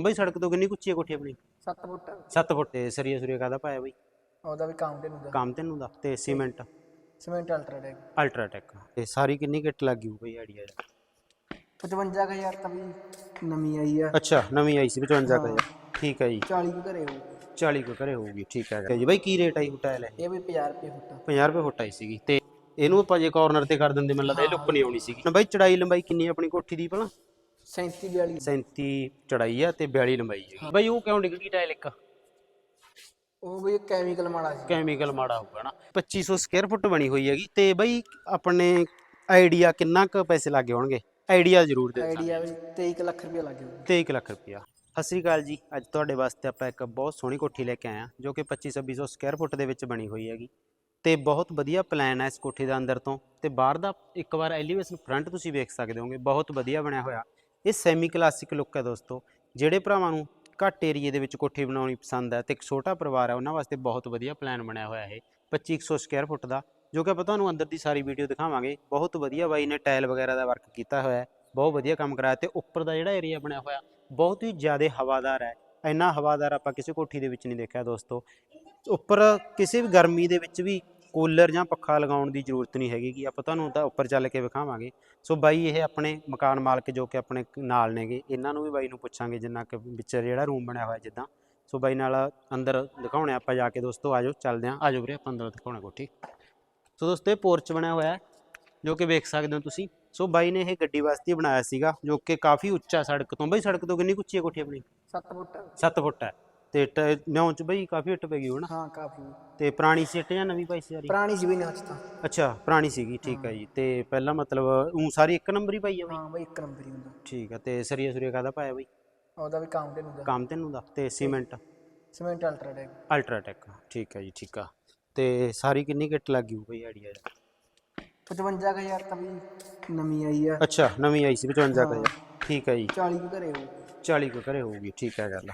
ਬਈ ਸੜਕ ਤੋਂ ਕਿੰਨੀ ਕੁ ਉੱਚੀ ਹੈ ਕੋਠੀ ਆਪਣੀ? 7 ਫੁੱਟ। 7 ਫੁੱਟ ਤੇ ਸਰੀਆ ਸੁਰੀਆ ਕਾਦਾ ਪਾਇਆ ਬਈ? ਉਹਦਾ ਵੀ ਕੰਮ ਤੇ ਹੁੰਦਾ। ਕੰਮ ਤੈਨੂੰ ਦਾ ਤੇ ਸੀਮੈਂਟ? ਸਿਮੈਂਟ ਅਲਟਰਾਟੈਕ ਅਲਟਰਾਟੈਕ ਤੇ ਸਾਰੀ ਕਿੰਨੀ ਕਿੱਟ ਲੱਗੀ ਹੋਊ ਬਈ ਆਈਡੀਆ 55000 ਤਾਂ ਵੀ ਨਵੀਂ ਆਈ ਆ। ਅੱਛਾ ਨਵੀਂ ਆਈ ਸੀ 55000 ਠੀਕ ਹੈ ਜੀ। 40 ਕੁ ਘਰੇ ਹੋਊ 40 ਕੋ ਕਰੇ ਹੋਊਗੀ ਠੀਕ ਹੈ ਜੀ। ਬਈ ਕੀ ਰੇਟ ਆਈ ਟਾਇਲ ਹੈ ਇਹ? ਵੀ 50 ਰੁਪਏ ਫੁੱਟ 50 ਰੁਪਏ ਫੁੱਟ ਆਈ ਸੀਗੀ। ਤੇ ਇਹਨੂੰ ਆਪਾਂ ਜੇ ਕਾਰਨਰ ਤੇ ਕਰ ਦਿੰਦੇ ਮੈਨੂੰ ਲੱਗਦਾ ਇਹ ਲੁੱਕ ਨਹੀਂ ਆਉਣੀ ਸੀਗੀ। ਬਈ ਚੜਾਈ ਲੰਬਾਈ ਕਿੰਨੀ ਆਪਣੀ ਕੋਠੀ ਦੀ ਭਲਾ? 37 42 37 ਚੜਾਈ ਆ ਤੇ 42 ਲੰਬਾਈ ਹੈ ਬਈ ਉਹ ਕਿਉਂ ਡਿੱਗ ਗਈ ਟਾਇਲ ਇੱਕ? ਉਹ ਵੀ ਕੈਮੀਕਲ ਮਾੜਾ ਸੀ। ਕੈਮੀਕਲ ਮਾੜਾ ਹੋਊਗਾ ਨਾ। 2500 ਸਕੁਅਰ ਫੁੱਟ ਬਣੀ ਹੋਈ ਹੈਗੀ ਤੇ ਬਈ ਆਪਣੇ ਆਈਡੀਆ ਕਿੰਨਾ ਕੁ ਪੈਸੇ ਲੱਗੇ ਹੋਣਗੇ? ਆਈਡੀਆ ਜ਼ਰੂਰ ਦੇ ਆਈਡੀਆ ਵੀ 23 ਕੁ ਲੱਖ ਰੁਪਏ ਲੱਗ ਗਿਆ ਤੇ 1 ਲੱਖ ਰੁਪਇਆ। ਸਤਿ ਸ਼੍ਰੀ ਅਕਾਲ ਜੀ। ਅੱਜ ਤੁਹਾਡੇ ਵਾਸਤੇ ਆਪਾਂ ਇੱਕ ਬਹੁਤ ਸੋਹਣੀ ਕੋਠੀ ਲੈ ਕੇ ਆਏ ਹਾਂ ਜੋ ਕਿ 25 2600 ਸਕੁਅਰ ਫੁੱਟ ਦੇ ਵਿੱਚ ਬਣੀ ਹੋਈ ਹੈਗੀ। ਤੇ ਬਹੁਤ ਵਧੀਆ ਪਲਾਨ ਹੈ ਇਸ ਕੋਠੀ ਦਾ ਅੰਦਰ ਤੋਂ। ਤੇ ਬਾਹਰ ਦਾ ਇੱਕ ਵਾਰ ਐਲੀਵੇਸ਼ਨ ਫਰੰਟ ਤੁਸੀਂ ਵੇਖ ਸਕਦੇ ਹੋਗੇ। ਬਹੁਤ ਵਧੀਆ ਬਣਿਆ ਹੋਇਆ। ਇਹ ਸੈਮੀ ਕਲਾਸਿਕ ਲੁੱਕ ਹੈ ਦੋਸਤੋ। ਜਿਹੜੇ ਭਰਾਵਾਂ ਨੂੰ ਘੱਟ ਏਰੀਏ ਦੇ ਵਿੱਚ ਕੋਠੀ ਬਣਾਉਣੀ ਪਸੰਦ ਹੈ ਤੇ ਇੱਕ ਛੋਟਾ ਪਰਿਵਾਰ ਹੈ, ਉਹਨਾਂ ਵਾਸਤੇ ਬਹੁਤ ਵਧੀਆ ਪਲਾਨ ਬਣਿਆ ਹੋਇਆ ਇਹ 2500 ਸਕੁਅਰ ਫੁੱਟ ਦਾ, ਜੋ ਕਿ ਆਪਾਂ ਤੁਹਾਨੂੰ ਅੰਦਰ ਦੀ ਸਾਰੀ ਵੀਡੀਓ ਦਿਖਾਵਾਂਗੇ। ਬਹੁਤ ਵਧੀਆ ਬਾਈ ਨੇ ਟਾਇਲ ਵਗੈਰਾ ਦਾ ਵਰਕ ਕੀਤਾ ਹੋਇਆ ਹੈ, ਬਹੁਤ ਵਧੀਆ ਕੰਮ ਕਰਾਇਆ ਤੇ ਉੱਪਰ ਦਾ ਜਿਹੜਾ ਏਰੀਆ ਬਣਿਆ ਹੋਇਆ, ਬਹੁਤ ਹੀ ਜ਼ਿਆਦਾ ਹਵਾਦਾਰ ਹੈ। ਇੰਨਾ ਹਵਾਦਾਰ ਆਪਾਂ ਕਿਸੇ ਕੋਠੀ ਦੇ ਵਿੱਚ ਨਹੀਂ ਦੇਖਿਆ ਦੋਸਤੋ। ਉੱਪਰ ਕਿਸੇ ਵੀ ਗਰਮੀ ਦੇ ਵਿੱਚ ਵੀ ਕੂਲਰ ਜਾਂ ਪੱਖਾ ਲਗਾਉਣ ਦੀ ਜ਼ਰੂਰਤ ਨਹੀਂ ਹੈਗੀ ਕਿ ਆਪਾਂ ਤੁਹਾਨੂੰ ਤਾਂ ਉੱਪਰ ਚੱਲ ਕੇ ਵਿਖਾਵਾਂਗੇ। ਸੋ ਬਾਈ ਇਹ ਆਪਣੇ ਮਕਾਨ ਮਾਲਕ ਜੋ ਕਿ ਆਪਣੇ ਨਾਲ ਨੇਗੇ ਇਹਨਾਂ ਨੂੰ ਵੀ ਬਾਈ ਨੂੰ ਪੁੱਛਾਂਗੇ ਜਿੰਨਾ ਕਿ ਵਿੱਚ ਜਿਹੜਾ ਰੂਮ ਬਣਿਆ ਹੋਇਆ ਜਿੱਦਾਂ। ਸੋ ਬਾਈ ਨਾਲ ਅੰਦਰ ਦਿਖਾਉਣੇ ਆਪਾਂ ਜਾ ਕੇ ਦੋਸਤੋ ਆਜੋ ਚੱਲਦੇ ਆਂ ਆਜੋ ਵੀਰੇ ਆਪਾਂ ਅੰਦਰ ਦਿਖਾਉਣੇ ਕੋਠੀ। ਸੋ ਦੋਸਤੋ ਇਹ ਪੋਰਚ ਬਣਿਆ ਹੋਇਆ ਜੋ ਕਿ ਵੇਖ ਸਕਦੇ ਹੋ ਤੁਸੀਂ। ਸੋ ਬਾਈ ਨੇ ਇਹ ਗੱਡੀ ਵਾਸਤੇ ਬਣਾਇਆ ਸੀਗਾ ਜੋ ਕਿ ਕਾਫੀ ਉੱਚਾ ਸੜਕ ਤੋਂ। ਬਾਈ ਸੜਕ ਤੋਂ ਕਿੰਨੀ ਉੱਚੀ ਹੈ ਕੋਠੀ ਆਪਣੀ? 7 ਫੁੱਟ 7 ਫੁੱਟ ਹੈ। ਤੇ ਨਿਉਂ ਚ ਬਈ ਕਾਫੀ ਇੱਟ ਪੈ ਗਈ ਹੋਣਾ। ਹਾਂ ਕਾਫੀ। ਤੇ ਪੁਰਾਣੀ ਸੀਟ ਜਾਂ ਨਵੀਂ ਪਾਈ ਸੀ ਸਾਰੀ? ਪੁਰਾਣੀ ਸੀ ਵੀ ਨਾ ਤਾਂ। ਅੱਛਾ ਪੁਰਾਣੀ ਸੀਗੀ ਠੀਕ ਹੈ। ਜੀ। ਤੇ ਪਹਿਲਾਂ ਮਤਲਬ ਉਹ ਸਾਰੀ ਇੱਕ ਨੰਬਰ ਹੀ ਪਾਈ ਆ ਬਈ? ਹਾਂ ਬਈ ਇੱਕ ਨੰਬਰ ਹੀ ਹੁੰਦਾ। ਠੀਕ ਹੈ ਤੇ ਸਰੀਆ ਸੁਰੀਆ ਕਾਦਾ ਪਾਇਆ ਬਈ? ਉਹਦਾ ਵੀ ਕੰਮ ਤੇ ਹੁੰਦਾ। ਕੰਮ ਤੈਨੂੰ ਦਾ ਤੇ ਸੀਮੈਂਟ? Cement UltraTech. ਅਲਟਰਾਟੈਕ ਠੀਕ ਹੈ ਜੀ ਠੀਕ ਆ। ਤੇ ਸਾਰੀ ਕਿੰਨੀ ਕਿੱਟ ਲੱਗੀ ਹੋਊ ਬਈ ਆਈਡੀਆ 55000 ਤਾਂ ਵੀ ਨਵੀਂ ਆਈ ਆ। ਅੱਛਾ ਨਵੀਂ ਆਈ ਸੀ 55000 ਠੀਕ ਹੈ ਜੀ। 40 ਕੁ ਘਰੇ ਹੋਊ 40 ਕੋ ਕਰੇ ਹੋਊਗੀ ਠੀਕ ਹੈ ਗੱਲ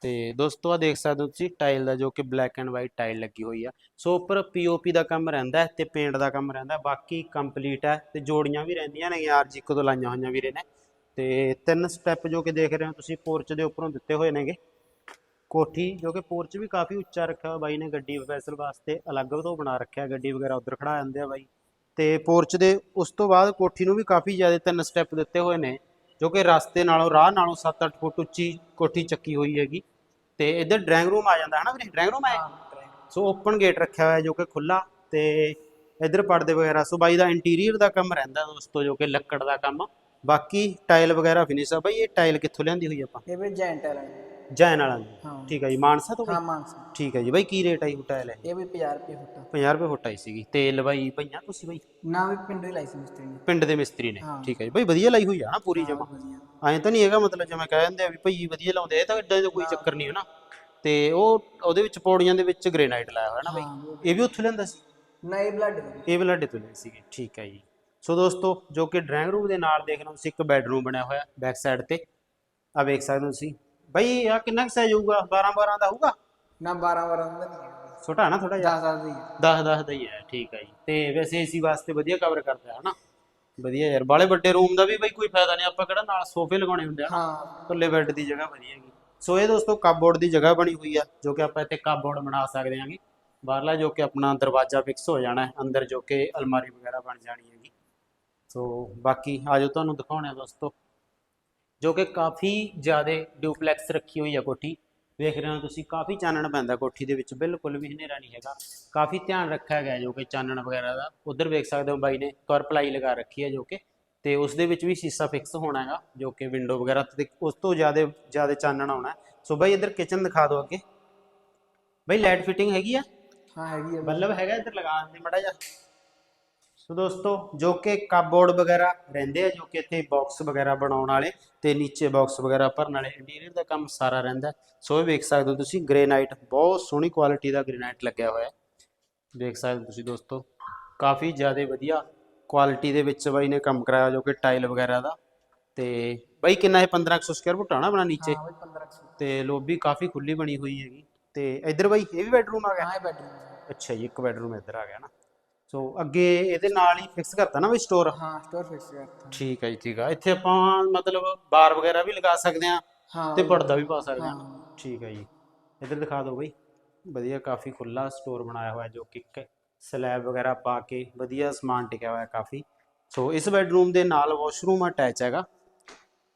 ਤੇ ਦੋਸਤੋ ਆ ਦੇਖ ਸਕਦੇ ਹੋ ਤੁਸੀਂ ਟਾਈਲ ਦਾ ਜੋ ਕਿ ਬਲੈਕ ਐਂਡ ਵਾਈਟ ਟਾਈਲ ਲੱਗੀ ਹੋਈ ਆ। ਸੋ ਉੱਪਰ ਪੀਓਪੀ ਦਾ ਕੰਮ ਰਹਿੰਦਾ ਹੈ ਤੇ ਪੇਂਟ ਦਾ ਕੰਮ ਰਹਿੰਦਾ ਬਾਕੀ ਕੰਪਲੀਟ ਹੈ ਤੇ ਜੋੜੀਆਂ ਵੀ ਰਹਿੰਦੀਆਂ ਨੇ, ਯਾਰ ਜੀ ਇੱਕ ਤੋਂ ਲਾਈਆਂ ਹੋਈਆਂ ਵੀਰੇ ਨੇ। ਤੇ ਤਿੰਨ ਸਟੈਪ ਜੋ ਕਿ ਦੇਖ ਰਹੇ ਹੋ ਤੁਸੀਂ ਪੋਰਚ ਦੇ ਉੱਪਰੋਂ ਦਿੱਤੇ ਹੋਏ ਨੇਗੇ। ਕੋਠੀ, ਜੋ ਕਿ ਪੋਰਚ ਵੀ ਕਾਫੀ ਉੱਚਾ ਰੱਖਿਆ ਬਾਈ ਨੇ, ਗੱਡੀ ਵੈਸਲ ਵਾਸਤੇ ਅਲੱਗ ਤੋਂ ਬਣਾ ਰੱਖਿਆ, ਗੱਡੀ ਵਗੈਰਾ ਉੱਧਰ ਖੜਾ ਜਾਂਦੇ ਆ ਬਾਈ। ਤੇ ਪੋਰਚ ਦੇ ਉਸ ਤੋਂ ਬਾਅਦ ਕੋਠੀ ਨੂੰ ਵੀ ਕਾਫੀ ਜ਼ਿਆਦਾ ਤਿੰਨ ਸਟੈਪ ਦਿੱਤੇ ਹੋਏ ਨੇ। ਜੋ ਕਿ ਰਸਤੇ ਨਾਲੋਂ ਰਾਹ ਨਾਲੋਂ 7-8 ਫੁੱਟ ਉੱਚੀ ਕੋਠੀ ਚੱਕੀ ਹੋਈ ਹੈਗੀ। ਤੇ ਇੱਧਰ ਡਰਾਇੰਗ ਰੂਮ ਆ ਜਾਂਦਾ ਹੈ ਨਾ ਵੀਰੇ? ਡਰਾਇੰਗ ਰੂਮ ਹੈ ਸੋ ਓਪਨ ਗੇਟ ਰੱਖਿਆ ਹੋਇਆ ਜੋ ਕਿ ਖੁੱਲਾ ਤੇ ਇੱਧਰ ਪਰਦੇ ਵਗੈਰਾ ਸੋ ਬਾਈ ਦਾ ਇੰਟੀਰੀਅਰ ਦਾ ਕੰਮ ਰਹਿੰਦਾ ਦੋਸਤੋ ਜੋ ਕਿ ਲੱਕੜ ਦਾ ਕੰਮ। ਬਾਕੀ ਟਾਈਲ ਵਗੈਰਾ ਫਿਨਿਸ਼ ਆ। ਬਾਈ ਇਹ ਟਾਈਲ ਕਿੱਥੋਂ ਲਿਆਂਦੀ ਹੋਈ ਆਪਾਂ? ਇਹ ਵੀ ਜੈਂਟ ਵਾਲਾ ਜੈਨ ਵਾਲਾਂ ਹਾਂ। ਠੀਕ ਹੈ ਜੀ ਮਾਨਸਾ ਤੋਂ ਹਾਂ ਬਾਈ? ਮਾਨਸਾ। ਠੀਕ ਹੈ ਜੀ ਬਾਈ ਕੀ ਰੇਟ ਆਈ ਉਹ ਟਾਈਲ ਹੈ ਇਹ ਵੀ 50 ਰੁਪਏ ਫੁੱਟ 50 ਰੁਪਏ ਫੁੱਟ ਆਈ ਸੀਗੀ। ਤੇ ਲਵਾਈ ਪਈਆਂ ਤੁਸੀਂ ਬਾਈ? ਨਾ ਵੀ ਪਿੰਡੋਂ ਹੀ ਲਾਇਸੈਂਸ ਤੇ ਨੇ। ਪਿੰਡ ਦੇ ਮਿਸਤਰੀ ਨੇ। ਹਾਂ। ਠੀਕ ਹੈ ਜੀ ਬਾਈ ਵਧੀਆ ਲਾਈ ਹੋਈ ਆ ਨਾ ਪੂਰੀ ਜਮਾ। ਵਧੀਆ। ਐਂ ਤਾਂ ਨਹੀਂ ਹੈਗਾ ਮਤਲਬ ਜਿਵੇਂ ਕਹਿ ਦਿੰਦੇ ਆ ਵੀ ਭਈ ਵਧੀਆ ਲਾਉਂਦੇ ਆ ਇਹ ਤਾਂ ਇਦਾਂ ਦਾ ਕੋਈ ਚੱਕਰ ਨਹੀਂ ਹੈ ਨਾ। ਤੇ ਉਹ ਉਹਦੇ ਵਿੱਚ ਪੌੜੀਆਂ ਦੇ ਵਿੱਚ ਗ੍ਰੇਨਾਈਟ ਲਾਇਆ ਹੋਇਆ ਨਾ ਬਾਈ। ਇਹ ਵੀ ਉੱਥੋਂ ਲੈਂਦਾ ਸੀ? ਨਾ ਇਹ ਬਲੱਡ ਇਹ ਬਲੱਡੇ ਤੋਂ ਲਏ ਸੀਗੇ। ਠੀਕ ਹੈ ਜੀ। ਸੋ ਦੋਸਤੋ ਜੋ ਕਿ ਡਰਾਇੰਗ ਰੂਮ ਦੇ ਨਾਲ ਦੇਖ ਲਓ ਤੁਸੀਂ ਇੱਕ ਬੈੱਡਰੂਮ ਬਣਿਆ ਹੋਇਆ ਬੈਕ ਸਾਈਡ ਤੇ। ਆ ਵੇਖ ਸਕਦੇ ਹੋ ਤੁਸੀਂ। ਬਾਈ ਆ ਕਿੰਨਾ ਕੁ ਸਾਈਜ਼ ਹੋਊਗਾ? 12 12 ਦਾ ਹੋਊਗਾ? ਨਾ 12 12 ਦਾ ਨਹੀਂ ਛੋਟਾ ਹੈ ਨਾ ਥੋੜਾ ਜਿਹਾ? 10 10 ਦੀ 10 10 ਦਾ ਹੀ ਹੈ ਠੀਕ ਹੈ ਜੀ। ਤੇ ਵੈਸੇ ਏਸੀ ਵਾਸਤੇ ਵਧੀਆ ਕਵਰ ਕਰਦਾ ਹੈ ਨਾ ਵਧੀਆ ਯਾਰ ਬਾਲੇ ਵੱਡੇ ਰੂਮ ਦਾ ਵੀ ਬਈ ਕੋਈ ਫਾਇਦਾ ਨਹੀਂ ਆਪਾਂ ਕਿਹੜਾ ਨਾਲ ਸੋਫੇ ਲਗਾਉਣੇ ਹੁੰਦੇ ਆ ਹਾਂ। ਥੱਲੇ ਬੈੱਡ ਦੀ ਜਗ੍ਹਾ ਵਧੀਆ ਹੈਗੀ ਸੋ ਇਹ ਦੋਸਤੋ ਕਪਬੋਰਡ ਦੀ ਜਗ੍ਹਾ ਬਣੀ ਹੋਈ ਆ ਜੋ ਕਿ ਆਪਾਂ ਇੱਥੇ ਕਪਬੋਰਡ ਬਣਾ ਸਕਦੇ ਹਾਂਗੇ। ਬਾਹਰਲਾ ਜੋ ਕਿ ਆਪਣਾ ਦਰਵਾਜ਼ਾ ਫਿਕਸ ਹੋ ਜਾਣਾ ਹੈ ਅੰਦਰ ਜੋ ਕਿ ਅਲਮਾਰੀ ਵਗੈਰਾ ਬਣ ਜਾਣੀ ਹੈਗੀ। ਸੋ ਬਾਕੀ ਆਜੋ ਤੁਹਾਨੂੰ ਦਿਖਾਉਣੇ ਆ ਦੋਸਤੋ। ਜੋ ਕਿ ਕਾਫੀ ਜ਼ਿਆਦਾ ਡਿਊਪਲੈਕਸ ਰੱਖੀ ਹੋਈ ਆ ਕੋਠੀ। ਵੇਖ ਰਹੇ ਹੋ ਤੁਸੀਂ ਕਾਫੀ ਚਾਨਣ ਪੈਂਦਾ ਕੋਠੀ ਦੇ ਵਿੱਚ ਬਿਲਕੁਲ ਵੀ ਹਨੇਰਾ ਨਹੀਂ ਹੈਗਾ। ਕਾਫੀ ਧਿਆਨ ਰੱਖਿਆ ਗਿਆ ਜੋ ਕਿ ਚਾਨਣ ਵਗੈਰਾ ਦਾ। ਉਧਰ ਵੇਖ ਸਕਦੇ ਹੋ ਬਾਈ ਨੇ ਇੱਕ ਵਾਰ ਪਲਾਈ ਲਗਾ ਰੱਖੀ ਹੈ ਜੋ ਕਿ ਤੇ ਉਸ ਦੇ ਵਿੱਚ ਵੀ ਸ਼ੀਸ਼ਾ ਫਿਕਸ ਹੋਣਾ ਹੈਗਾ ਜੋ ਕਿ ਵਿੰਡੋ ਵਗੈਰਾ ਤੇ ਉਸ ਤੋਂ ਜ਼ਿਆਦਾ ਜ਼ਿਆਦਾ ਚਾਨਣ ਆਉਣਾ ਹੈ। ਸੋ ਬਾਈ ਇੱਧਰ ਕਿਚਨ ਦਿਖਾ ਦਿਓ ਅੱਗੇ। ਬਾਈ ਲਾਈਟ ਫਿਟਿੰਗ ਹੈਗੀ ਆ? ਹਾਂ ਹੈਗੀ ਆ। ਬੱਲਬ ਹੈਗਾ ਇੱਧਰ ਲਗਾ ਦਿੰਦੇ ਮੜਾ ਜਾ ਸੋ ਦੋਸਤੋ ਜੋ ਕਿ ਕਪਬੋਰਡ ਵਗੈਰਾ ਰਹਿੰਦੇ ਆ ਜੋ ਕਿ ਇੱਥੇ ਬਾਕਸ ਵਗੈਰਾ ਬਣਾਉਣ ਵਾਲੇ ਤੇ ਨੀਚੇ ਬਾਕਸ ਵਗੈਰਾ ਭਰਨ ਵਾਲੇ ਇੰਟੀਰੀਅਰ ਦਾ ਕੰਮ ਸਾਰਾ ਰਹਿੰਦਾ। ਸੋ ਇਹ ਵੇਖ ਸਕਦੇ ਹੋ ਤੁਸੀਂ ਗ੍ਰੇਨਾਈਟ ਬਹੁਤ ਸੋਹਣੀ ਕੁਆਲਿਟੀ ਦਾ ਗ੍ਰੇਨਾਈਟ ਲੱਗਿਆ ਹੋਇਆ ਦੇਖ ਸਕਦੇ ਤੁਸੀਂ ਦੋਸਤੋ ਕਾਫੀ ਜ਼ਿਆਦਾ ਵਧੀਆ ਕੁਆਲਿਟੀ ਦੇ ਵਿੱਚ ਬਾਈ ਨੇ ਕੰਮ ਕਰਾਇਆ ਜੋ ਕਿ ਟਾਈਲ ਵਗੈਰਾ ਦਾ। ਤੇ ਬਾਈ ਕਿੰਨਾ ਹੈ 1500 ਸਕੁਅਰ ਫੁੱਟ ਆਣਾ ਬਣਾ ਨੀਚੇ? ਹਾਂ ਬਈ 1500 ਤੇ ਲੋਬੀ ਕਾਫੀ ਖੁੱਲੀ ਬਣੀ ਹੋਈ ਹੈਗੀ। ਤੇ ਇੱਧਰ ਬਾਈ ਇਹ ਵੀ ਬੈਡਰੂਮ ਆ ਗਿਆ? ਹਾਂ ਇਹ ਬੈਡਰੂਮ ਅੱਛਾ ਜੀ ਇੱਕ ਬੈਡਰੂਮ ਇੱਧਰ ਆ ਗਿਆ ਨਾ। ਸੋ ਅੱਗੇ ਇਹਦੇ ਨਾਲ ਹੀ ਫਿਕਸ ਕਰਤਾ ਨਾ ਬਈ ਸਟੋਰ ਹਾਂ ਸਟੋਰ ਫਿਕਸ ਕਰਤਾ। ਠੀਕ ਹੈ ਜੀ ਠੀਕ ਆ। ਇੱਥੇ ਆਪਾਂ ਮਤਲਬ ਬਾਰ ਵਗੈਰਾ ਵੀ ਲਗਾ ਸਕਦੇ ਆ ਹਾਂ। ਤੇ। ਪਰਦਾ ਵੀ ਪਾ ਸਕਦੇ ਹਾਂ। ਹਾਂ। ਠੀਕ ਹੈ ਜੀ। ਇੱਧਰ ਦਿਖਾ ਦਿਓ ਬਈ। ਵਧੀਆ ਕਾਫੀ ਖੁੱਲਾ ਸਟੋਰ ਬਣਾਇਆ ਹੋਇਆ ਜੋ ਕਿ ਸਲੈਬ ਵਗੈਰਾ ਪਾ ਕੇ ਵਧੀਆ ਸਮਾਨ ਟਿਕਿਆ ਹੋਇਆ ਕਾਫੀ। ਸੋ ਇਸ ਬੈਡਰੂਮ ਦੇ ਨਾਲ ਵਾਸ਼ਰੂਮ ਅਟੈਚ ਹੈਗਾ।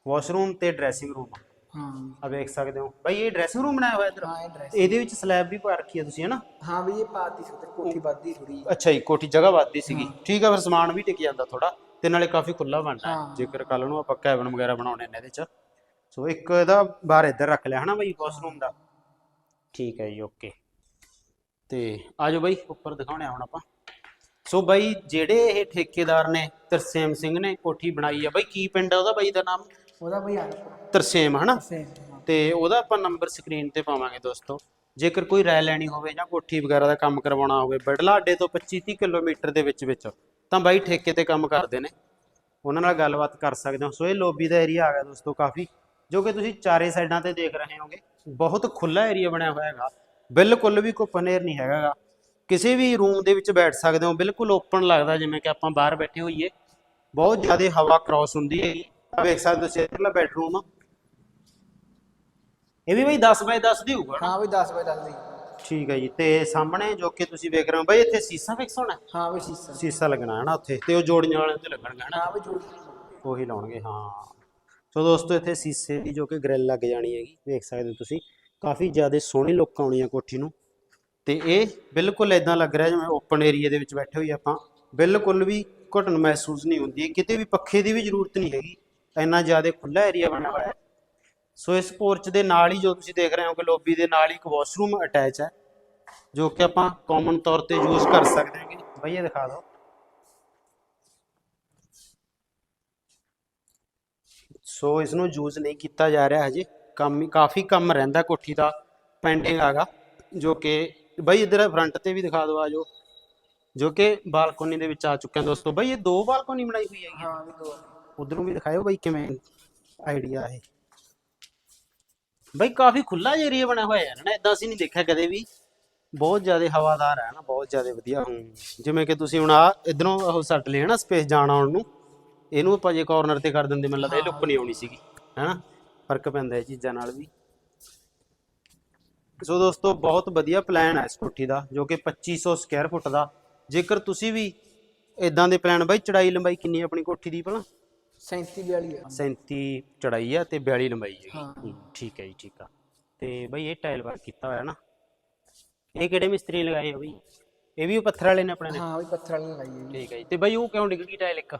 ਵਾਸ਼ਰੂਮ ਤੇ ਡਰੈਸਿੰਗ ਰੂਮ ਹਾਂ। ਆ ਵੇਖ ਸਕਦੇ ਹੋ। ਬਈ ਇਹ ਡਰੈਸਿੰਗ ਰੂਮ ਬਣਾਇਆ ਹੋਇਆ ਇੱਧਰ? ਹਾਂ ਇਹ ਡਰੈਸ ਇਹਦੇ ਵਿੱਚ ਸਲੈਬ ਵੀ ਪਾ ਰੱਖੀ ਹੈ ਤੁਸੀਂ ਹਨਾ? ਹਾਂ ਵੀ ਇਹ ਪਾਤੀ ਸੁਤਰ ਕੋਠੀ ਵੱਧਦੀ ਥੋੜੀ ਅੱਛਾ ਜੀ ਕੋਠੀ ਜਗ੍ਹਾ ਵੱਧਦੀ ਸੀਗੀ। ਠੀਕ ਆ ਫਿਰ ਸਮਾਨ ਵੀ ਟਿਕ ਜਾਂਦਾ ਥੋੜਾ ਤੇ ਨਾਲੇ ਕਾਫੀ ਖੁੱਲਾ ਹੈ ਹਾਂ। ਜੇਕਰ ਕੱਲ ਨੂੰ ਆਪਾਂ ਕੈਬਨ ਵਗੈਰਾ ਬਣਾਉਣੇ ਨੇ ਇਹਦੇ ਚ। ਸੋ ਇੱਕ ਇਹਦਾ ਬਾਹਰ ਇੱਧਰ ਰੱਖ ਲਿਆ ਹਨਾ ਬਈ ਵਾਸ਼ਰੂਮ ਦਾ। ਠੀਕ ਹੈ ਜੀ ਓਕੇ। ਤੇ ਆਜੋ ਬਈ ਉੱਪਰ ਦਿਖਾਉਣੇ ਆ ਹੁਣ ਆਪਾਂ। ਸੋ ਬਈ ਜਿਹੜੇ ਇਹ ਠੇਕੇਦਾਰ ਨੇ ਤਰਸੇਮ ਸਿੰਘ ਨੇ ਕੋਠੀ ਬਣਾਈ ਆ। ਬਈ ਕੀ ਪਿੰਡ ਆ ਉਹਦਾ ਬਈ ਦਾ ਨਾਮ? ਉਹਦਾ ਬਈ ਆ ਤਰਸੇਮ ਹਨਾ? ਤੇ ਉਹਦਾ ਆਪਾਂ ਨੰਬਰ ਸਕਰੀਨ ਤੇ ਪਾਵਾਂਗੇ ਦੋਸਤੋ। ਜੇਕਰ ਕੋਈ ਰਾਇ ਲੈਣੀ ਹੋਵੇ ਜਾਂ ਕੋਠੀ ਵਗੈਰਾ ਦਾ ਕੰਮ ਕਰਵਾਉਣਾ ਹੋਵੇ ਬੜਲਾ ਅੱਡੇ ਤੋਂ 25-30 ਕਿਲੋਮੀਟਰ ਦੇ ਵਿੱਚ ਵਿੱਚ ਤਾਂ ਬਾਈ ਠੇਕੇ ਤੇ ਕੰਮ ਕਰਦੇ ਨੇ। ਉਹਨਾਂ ਨਾਲ ਗੱਲਬਾਤ ਕਰ ਸਕਦੇ ਹੋ। ਸੋ ਇਹ ਲੋਬੀ ਦਾ ਏਰੀਆ ਆ ਗਿਆ ਦੋਸਤੋ ਕਾਫੀ ਜੋ ਕਿ ਤੁਸੀਂ ਚਾਰੇ ਸਾਈਡਾਂ ਤੇ ਦੇਖ ਰਹੇ ਹੋਗੇ। ਬਹੁਤ ਖੁੱਲਾ ਏਰੀਆ ਬਣਿਆ ਹੋਇਆ ਹੈਗਾ। ਬਿਲਕੁਲ ਵੀ ਕੋਈ ਪਨੇਰ ਨਹੀਂ ਹੈਗਾ। ਕਿਸੇ ਵੀ ਰੂਮ ਦੇ ਵਿੱਚ ਬੈਠ ਸਕਦੇ ਹੋ। ਬਿਲਕੁਲ ਓਪਨ ਲੱਗਦਾ ਜਿਵੇਂ ਕਿ ਆਪਾਂ ਬਾਹਰ ਬੈਠੇ ਹੋਈਏ। ਬਹੁਤ ਜ਼ਿਆਦਾ ਹਵਾ ਕ੍ਰਾਸ ਹੁੰਦੀ ਹੈ ਆ ਵੇਖ ਸਕਦੇ ਤੁਸੀਂ ਇੱਧਰਲਾ ਬੈਡਰੂਮ ਇਹ ਵੀ ਬਈ 10 ਬਾਈ 10 ਦੀ ਹੋਊਗਾ ਹਾਂ ਬਈ 10 ਬਾਈ 10 ਦੀ। ਠੀਕ ਹੈ ਜੀ ਤੇ ਸਾਹਮਣੇ ਜੋ ਕਿ ਤੁਸੀਂ ਵੇਖ ਰਹੇ ਹੋ ਬਈ ਇੱਥੇ ਸੀਸਾ ਫਿਕਸ ਹੋਣਾ? ਹੈ? ਬਈ ਸੀਸਾ। ਸੀਸਾ ਲੱਗਣਾ ਹੈ ਨਾ ਉੱਥੇ ਤੇ ਉਹ ਜੋੜਨ ਵਾਲਿਆਂ ਤੇ ਲੱਗਣਗਾ ਨਾ? ਹਾਂ ਬਈ ਜੋੜ ਉਹੀ ਲਾਉਣਗੇ ਹਾਂ। ਸੋ ਦੋਸਤੋ ਇੱਥੇ ਸੀਸੇ ਦੀ ਜੋ ਕਿ ਗ੍ਰਿਲ ਲੱਗ ਜਾਣੀ ਹੈਗੀ ਵੇਖ ਸਕਦੇ ਹੋ ਤੁਸੀਂ। ਕਾਫੀ ਜ਼ਿਆਦਾ ਸੋਹਣੀ ਲੁੱਕ ਆਉਣੀ ਹੈ ਕੋਠੀ ਨੂੰ। ਤੇ ਇਹ ਬਿਲਕੁਲ ਇਦਾਂ ਲੱਗ ਰਿਹਾ ਜਿਵੇਂ ਓਪਨ ਏਰੀਆ ਦੇ ਵਿੱਚ ਬੈਠੇ ਹੋਈ ਆਪਾਂ। ਬਿਲਕੁਲ ਵੀ ਘੁਟਨ ਮਹਿਸੂਸ ਨਹੀਂ ਹੁੰਦੀ ਕਿਤੇ ਵੀ ਪੱਖੇ ਦੀ ਵੀ ਜ਼ਰੂਰਤ ਨਹੀਂ ਹੈਗੀ। ਇੰਨਾ ਜ਼ਿਆਦਾ ਖੁੱਲਾ ਏਰੀਆ ਬਣਿਆ ਹੋਇਆ ਹੈ। ਸੋ ਇਸ ਪੋਰਚ ਦੇ ਨਾਲ ਹੀ ਜੋ ਤੁਸੀਂ ਦੇਖ ਰਹੇ ਹੋ ਕਿ ਲੌਬੀ ਦੇ ਨਾਲ ਹੀ ਇੱਕ ਵਾਸ਼ਰੂਮ ਅਟੈਚ ਹੈ, ਜੋ ਕਿ ਆਪਾਂ ਕਾਮਨ ਤੌਰ ਤੇ ਯੂਜ਼ ਕਰ ਸਕਦੇ ਹਾਂਗੇ। ਬਈ ਦਿਖਾ ਦਿਓ। ਸੋ ਇਸ ਨੂੰ ਯੂਜ਼ ਨਹੀਂ ਕੀਤਾ ਜਾ ਰਿਹਾ ਹਜੇ। ਕੰਮ ਹੀ, ਕਾਫੀ ਕੰਮ ਰਹਿੰਦਾ ਕੋਠੀ ਦਾ ਪੈਂਡਿੰਗ ਆਗਾ ਜੋ ਕਿ ਬਈ, ਇਧਰ ਫਰੰਟ ਤੇ ਵੀ ਦਿਖਾ ਦਿਓ ਆਜੋ ਜੋ ਕਿ ਬਾਲਕੋਨੀ ਦੇ ਵਿੱਚ ਆ ਚੁੱਕਿਆ ਦੋਸਤੋ। ਬਈ, ਇਹ ਦੋ ਬਾਲਕੋਨੀ ਬਣਾਈ ਹੋਈ ਹੈਗੀ। ਹਾਂ ਦੋ ਉਧਰੋਂ ਵੀ ਦਿਖਾਇਓ ਬਈ ਕਿਵੇਂ ਆਈਡੀਆ ਹੈ ਬਈ ਕਾਫੀ ਖੁੱਲਾ ਏਰੀਆ ਬਣਿਆ ਹੋਇਆ ਹੈ ਨਾ ਇਦਾਂ ਅਸੀਂ ਨਹੀਂ ਦੇਖਿਆ ਕਦੇ ਵੀ। ਬਹੁਤ ਜ਼ਿਆਦਾ ਹਵਾਦਾਰ ਹੈ ਨਾ, ਬਹੁਤ ਜ਼ਿਆਦਾ ਵਧੀਆ। ਜਿਵੇਂ ਕਿ ਤੁਸੀਂ ਹੁਣ ਆ ਇਧਰੋਂ ਉਹ ਸੱਟ ਲਿਆ ਨਾ ਸਪੇਸ ਜਾਣਾ ਆਉਣ ਨੂੰ, ਇਹਨੂੰ ਆਪਾਂ ਜੇ ਕਾਰਨਰ ਤੇ ਕਰ ਦਿੰਦੇ, ਮੈਨੂੰ ਲੱਗਦਾ ਇਹ ਲੁੱਕ ਨਹੀਂ ਆਉਣੀ ਸੀਗੀ ਹੈਨਾ ਫ਼ਰਕ ਪੈਂਦਾ ਇਹ ਚੀਜ਼ਾਂ ਨਾਲ ਵੀ। ਸੋ ਦੋਸਤੋ, ਬਹੁਤ ਵਧੀਆ ਪਲਾਨ ਹੈ ਇਸ ਕੋਠੀ ਦਾ, ਜੋ ਕਿ 2500 ਸਕੁਅਰ ਫੁੱਟ ਦਾ। ਜੇਕਰ ਤੁਸੀਂ ਵੀ ਇਦਾਂ ਦੇ ਪਲਾਨ ਬਾਈ ਚੜਾਈ ਲੰਬਾਈ ਕਿੰਨੀ ਹੈ ਆਪਣੀ ਕੋਠੀ ਦੀ ਭਲਾ? 37 42 ਆ। 37 ਚੜਾਈ ਆ ਤੇ 42 ਲੰਬਾਈ ਹੈ। ਹਾਂ। ਠੀਕ ਹੈ ਜੀ ਠੀਕ ਆ। ਤੇ ਬਈ ਇਹ ਟਾਇਲ ਵਰਕ ਕੀਤਾ ਹੋਇਆ ਨਾ। ਇਹ ਕਿਹੜੇ ਮਿਸਤਰੀ ਨੇ ਲਗਾਏ ਆ ਬਈ? ਇਹ ਵੀ ਉਹ ਪੱਥਰ ਵਾਲੇ ਨੇ ਆਪਣੇ ਨੇ? ਹਾਂ ਬਈ ਪੱਥਰ ਵਾਲੀ ਲਾਈ ਹੈ ਜੀ। ਠੀਕ ਹੈ ਜੀ। ਤੇ ਬਈ ਉਹ ਕਿਉਂ ਡਿੱਗ ਟਾਇਲ ਇੱਕ?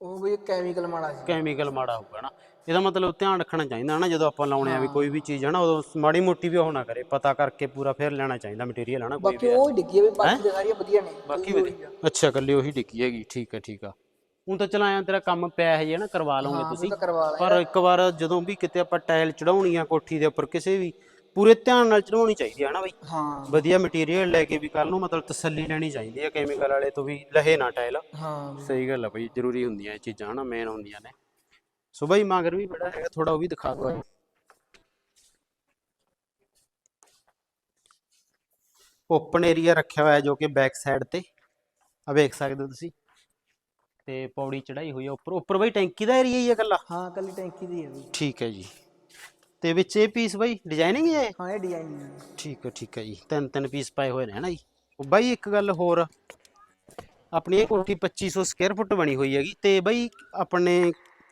ਉਹ ਬਈ ਕੈਮੀਕਲ ਮਾੜਾ ਸੀ। ਕੈਮੀਕਲ ਮਾੜਾ ਹੋਊਗਾ ਨਾ। ਇਹਦਾ ਮਤਲਬ ਧਿਆਨ ਰੱਖਣਾ ਚਾਹੀਦਾ ਨਾ ਜਦੋਂ ਆਪਾਂ ਲਾਉਣੇ ਆ ਵੀ ਕੋਈ ਵੀ ਚੀਜ਼ ਹੈ ਨਾ ਉਦੋਂ ਮਾੜੀ ਮੋਟੀ ਵੀ ਉਹ ਨਾ ਕਰੇ। ਪਤਾ ਕਰਕੇ ਪੂਰਾ ਫਿਰ ਲੈਣਾ ਚਾਹੀਦਾ ਮਟੀਰੀਅਲ ਹੈ ਨਾ ਕੋਈ ਬਾਕੀ ਉਹ ਹੀ ਡਿੱਗੀ ਆ ਬਈ ਬਾਕੀ ਤਾਂ ਸਾਰੀਆਂ ਵਧੀਆ ਨੇ। ਬਾਕੀ ਵਧੀਆ। ਅੱਛਾ ਕੱਲੀ ਉਹੀ ਡਿੱਗੀ ਹੈਗੀ। ਠੀਕ ਹੈ ਠੀਕ ਆ। ਹੁਣ ਤਾਂ ਚਲਾਇਆ ਤੇਰਾ ਕੰਮ ਪਿਆ ਹੈ ਜੇ ਨਾ ਕਰਵਾ ਲਓਗੇ ਹਾਂ ਤੁਸੀਂ। ਪਰ ਇੱਕ ਵਾਰ ਜਦੋਂ ਵੀ ਕਿਤੇ ਆਪਾਂ ਟਾਇਲ ਚੜਾਉਣੀ ਆ ਕੋਠੀ ਦੇ ਉੱਪਰ ਕਿਸੇ ਵੀ ਪੂਰੇ ਧਿਆਨ ਨਾਲ ਚੜਾਉਣੀ ਚਾਹੀਦੀ ਹੈ ਨਾ ਬਈ। ਹਾਂ। ਵਧੀਆ ਮਟੀਰੀਅਲ ਲੈ ਕੇ ਵੀ ਕੱਲ ਨੂੰ ਮਤਲਬ ਤਸੱਲੀ ਲੈਣੀ ਚਾਹੀਦੀ ਹੈ ਕੈਮੀਕਲ ਵਾਲੇ ਤੋਂ ਵੀ ਲਹੇ ਨਾ ਟਾਇਲ। ਹਾਂ। ਸਹੀ ਗੱਲ ਆ ਬਈ ਜ਼ਰੂਰੀ ਹੁੰਦੀਆਂ ਇਹ ਚੀਜ਼ਾਂ ਹਨਾ ਮੇਨ ਹੁੰਦੀਆਂ ਨੇ। ਸੋ ਬਈ ਮਗਰ ਵੀ ਬੜਾ ਹੈਗਾ ਥੋੜਾ ਉਹ ਵੀ ਦਿਖਾ ਦਿਓ। ਓਪਨ ਏਰੀਆ ਰੱਖਿਆ ਹੋਇਆ ਜੋ ਕਿ ਬੈਕ ਸਾਈਡ ਤੇ। ਆ ਵੇਖ ਸਕਦੇ ਹੋ ਤੁਸੀਂ। ਤੇ ਪੌੜੀ ਚੜਾਈ ਹੋਈ ਆ ਉੱਪਰ। ਉੱਪਰ ਬਈ ਟੈਂਕੀ ਦਾ ਏਰੀਆ ਹੀ ਆ ਇਕੱਲਾ ਹਾਂ ਕੱਲੀ ਟੈਂਕੀ ਦੀ ਹੈ ਬਈ। ਠੀਕ ਹੈ ਜੀ। ਤੇ ਵਿੱਚ ਇਹ ਪੀਸ ਬਈ ਡਿਜ਼ਾਈਨਿੰਗ ਹੈ? ਹਾਂ ਇਹ ਡਿਜ਼ਾਈਨ ਹੈ ਠੀਕ ਹੈ ਠੀਕ ਹੈ ਜੀ। ਤਿੰਨ ਤਿੰਨ ਪੀਸ ਪਾਏ ਹੋਏ ਨੇ ਹਨਾ ਜੀ? ਉਹ ਬਾਈ ਇੱਕ ਗੱਲ ਹੋਰ ਆਪਣੀ ਇਹ ਕੋਠੀ 2500 ਸਕੁਅਰ ਫੁੱਟ ਬਣੀ ਹੋਈ ਹੈਗੀ ਤੇ ਬਾਈ ਆਪਣੇ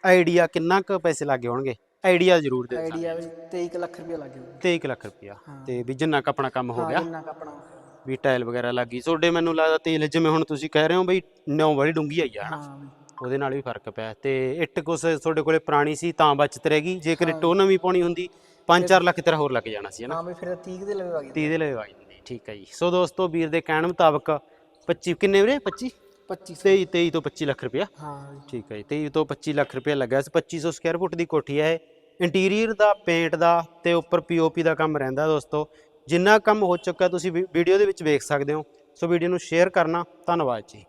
ਆਈਡੀਆ ਕਿੰਨਾ ਕੁ ਪੈਸੇ ਲੱਗੇ ਹੋਣਗੇ? ਆਈਡੀਆ ਜ਼ਰੂਰ ਦੇ ਦਿਓ ਆਈਡੀਆ ਵੀ 23 ਲੱਖ ਰੁਪਏ ਲੱਗ ਗਿਆ। ਤੇ 1 ਲੱਖ ਰੁਪਇਆ। ਤੇ ਵੀ ਜਿੰਨਾ ਕੁ ਆਪਣਾ ਕੰਮ ਹੋ ਹਾਂ ਗਿਆ। ਜਿੰਨਾ ਕੁ ਆਪਣਾ। ਵੀ ਟਾਇਲ ਵਗੈਰਾ ਲੱਗੀ ਤੁਹਾਡੇ ਮੈਨੂੰ ਲੱਗਦਾ ਤੇਲ ਜਿਵੇਂ ਹੁਣ ਤੁਸੀਂ ਕਹਿ ਰਹੇ ਹੋ ਬਈ ਨੌ ਵਾਲੀ ਡੂੰਗੀ ਆਈ ਆ ਹਨਾ? ਹਾਂ ਬਈ। ਉਹਦੇ ਨਾਲ ਵੀ ਫ਼ਰਕ ਪਿਆ। ਤੇ ਇੱਟ ਕੁਛ ਤੁਹਾਡੇ ਕੋਲੇ ਪੁਰਾਣੀ ਸੀ ਤਾਂ ਬਚਤ ਰਹਿ ਗਈ। ਜੇਕਰ ਉਹ ਨਵੀਂ ਪਾਉਣੀ ਹੁੰਦੀ 5-4 ਲੱਖ ਤੇਰਾ ਹੋਰ ਲੱਗ ਜਾਣਾ ਸੀ ਹਨਾ? ਹਾਂ ਬਈ ਫਿਰ 30 ਦੇ ਲਵੇ ਆ ਗਿਆ 30 ਦੇ ਲਈ ਜਾਂਦੀ ਠੀਕ ਹੈ ਜੀ। ਸੋ ਦੋਸਤੋ ਵੀਰ ਦੇ ਕਹਿਣ ਮੁਤਾਬਕ 25 ਕਿੰਨੇ ਵੀਰੇ? 25 25 23 23 ਤੋਂ 25 ਲੱਖ ਰੁਪਇਆ। ਹਾਂ ਬਈ। ਠੀਕ ਹੈ ਜੀ 23 ਤੋਂ 25 ਲੱਖ ਰੁਪਇਆ ਲੱਗਾ। ਸੀ 2500 ਸਕੁਅਰ ਫੁੱਟ ਦੀ ਕੋਠੀ ਹੈ ਇਹ। ਇੰਟੀਰੀਅਰ ਦਾ ਪੇਂਟ ਦਾ ਤੇ ਉੱਪਰ ਪੀਓਪੀ ਦਾ ਕੰਮ ਰਹਿੰਦਾ ਦੋਸਤੋ। ਜਿੰਨਾ ਕੰਮ ਹੋ ਚੁੱਕਾ ਤੁਸੀਂ ਵੀਡੀਓ ਦੇ ਵਿੱਚ ਵੇਖ ਸਕਦੇ ਹੋ। ਸੋ ਵੀਡੀਓ ਨੂੰ ਸ਼ੇਅਰ ਕਰਨਾ। ਧੰਨਵਾਦ ਜੀ।